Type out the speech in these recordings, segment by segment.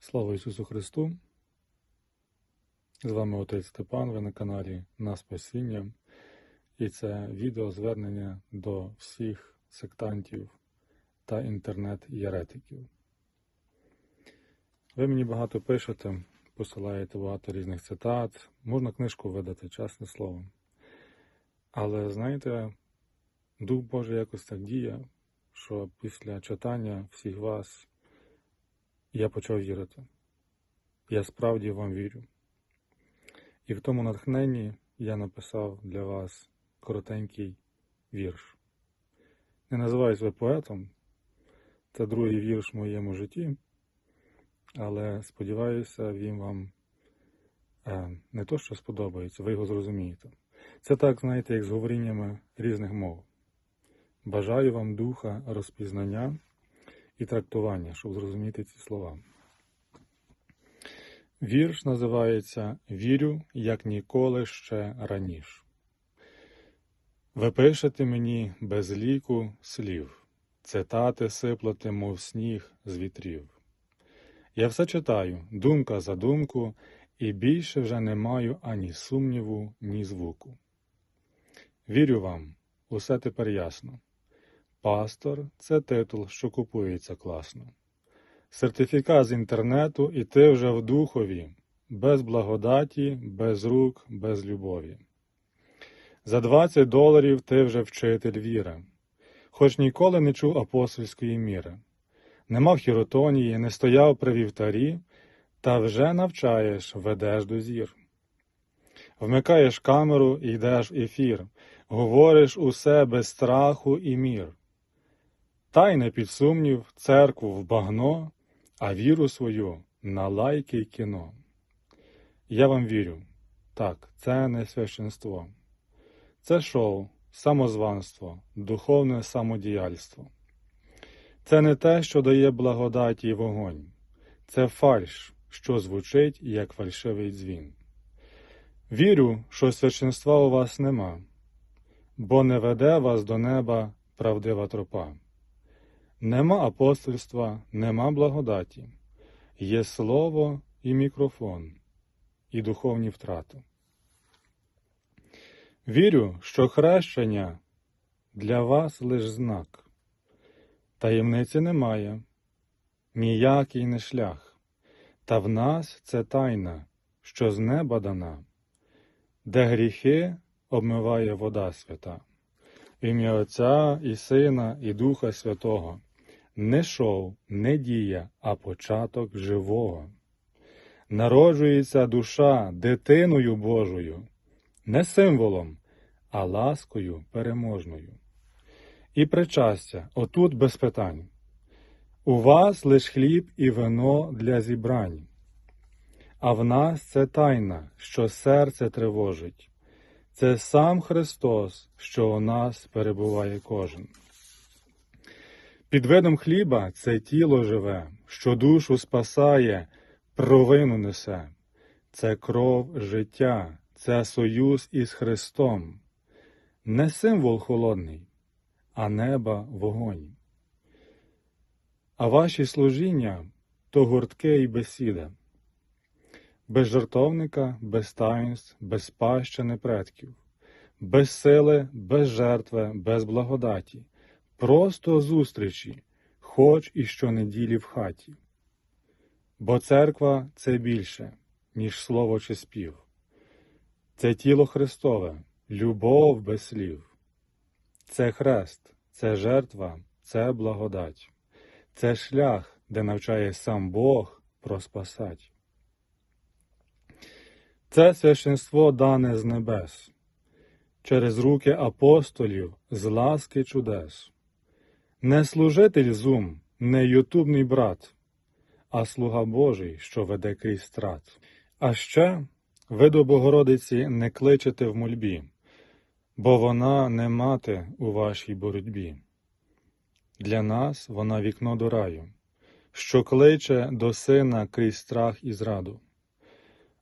Слава Ісусу Христу! З вами отець Степан, ви на каналі На Спасіння. І це відео звернення до всіх сектантів та інтернет-єретиків. Ви мені багато пишете, посилаєте багато різних цитат, можна книжку видати, чесне слово. Але знаєте, Дух Божий якось так діє, що після читання всіх вас я почав вірити. Я справді вам вірю. І в тому натхненні я написав для вас коротенький вірш. Не називаю себе поетом, це другий вірш в моєму житті, але сподіваюся, він вам е, не то, що сподобається, ви його зрозумієте. Це так, знаєте, як з говоріннями різних мов. Бажаю вам духа розпізнання і трактування, щоб зрозуміти ці слова. Вірш називається Вірю, як ніколи ще раніше. Ви пишете мені без ліку слів, цитати сиплете, мов сніг з вітрів. Я все читаю, думка за думку, і більше вже не маю ані сумніву, ні звуку. Вірю вам, усе тепер ясно. Пастор це титул, що купується класно. Сертифікат з інтернету, і ти вже в духові, без благодаті, без рук, без любові. За 20 доларів ти вже вчитель віри, хоч ніколи не чув апостольської міри, не мав хіротонії, не стояв при вівтарі, та вже навчаєш, ведеш до зір. Вмикаєш камеру і йдеш в ефір, говориш усе без страху і мір. Та й не під сумнів, церкву в багно, а віру свою на лайки й кіно. Я вам вірю, так, це не священство. Це шоу, самозванство, духовне самодіяльство. Це не те, що дає благодаті й вогонь, це фальш, що звучить як фальшивий дзвін. Вірю, що священства у вас нема, бо не веде вас до неба правдива тропа. Нема апостольства, нема благодаті, є слово і мікрофон, і духовні втрати. Вірю, що хрещення для вас лиш знак, таємниці немає, ніякий не шлях, та в нас це тайна, що з неба дана, де гріхи обмиває вода свята, ім'я Отця і Сина, і Духа Святого не шоу, не дія, а початок живого. Народжується душа дитиною Божою, не символом, а ласкою переможною. І причастя отут без питань. У вас лиш хліб і вино для зібрань, а в нас це тайна, що серце тривожить. Це сам Христос, що у нас перебуває кожен. Під видом хліба це тіло живе, що душу спасає, провину несе. Це кров життя, це союз із Христом. Не символ холодний, а неба вогонь. А ваші служіння то гуртки і бесіда. Без жартовника, без таїнств, без спадщини предків, без сили, без жертви, без благодаті. Просто зустрічі, хоч і щонеділі в хаті. Бо церква це більше, ніж слово чи спів. Це тіло Христове, любов без слів. Це хрест, це жертва, це благодать, це шлях, де навчає сам Бог про спасать. Це священство дане з небес, через руки апостолів з ласки чудес. Не служитель зум, не ютубний брат, а слуга Божий, що веде крізь страт. А ще ви до Богородиці не кличете в мольбі, бо вона не мати у вашій боротьбі. Для нас вона вікно до раю, що кличе до сина крізь страх і зраду.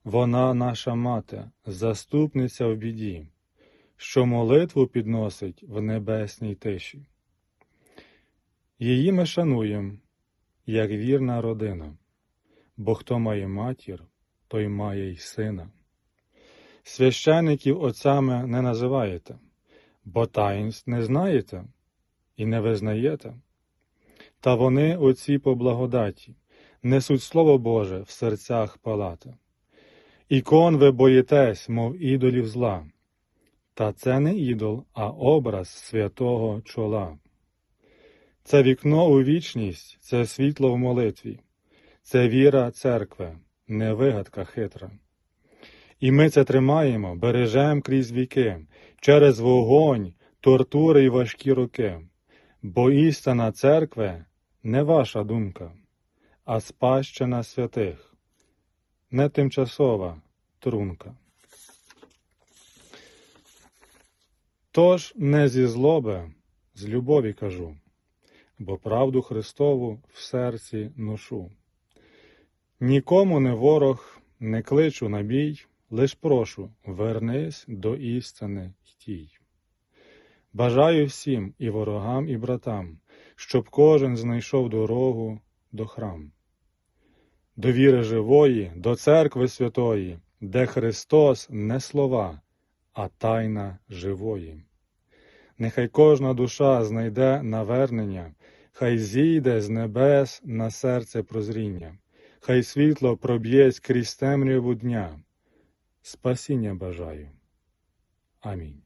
Вона наша мати, заступниця в біді, що молитву підносить в небесній тиші. Її ми шануємо, як вірна родина, бо хто має матір, той має й сина. Священиків отцями не називаєте, бо таїнств не знаєте і не визнаєте. Та вони, отці по благодаті, несуть Слово Боже в серцях палати. Ікон ви боїтесь, мов ідолів зла, та це не ідол, а образ святого чола. Це вікно у вічність, це світло в молитві, це віра церкви, не вигадка хитра. І ми це тримаємо, бережем крізь віки, через вогонь, тортури й важкі роки, бо істина церкви не ваша думка, а спадщина святих, не тимчасова трунка. Тож не зі злоби, з любові кажу, бо правду Христову в серці ношу. Нікому не ворог, не кличу на бій, лиш прошу, вернись до істини й тій. Бажаю всім і ворогам, і братам, щоб кожен знайшов дорогу до храм, до віри живої, до церкви святої, де Христос не слова, а тайна живої. Нехай кожна душа знайде навернення, хай зійде з небес на серце прозріння, хай світло проб'єсь крізь темряву дня. Спасіння бажаю. Амінь.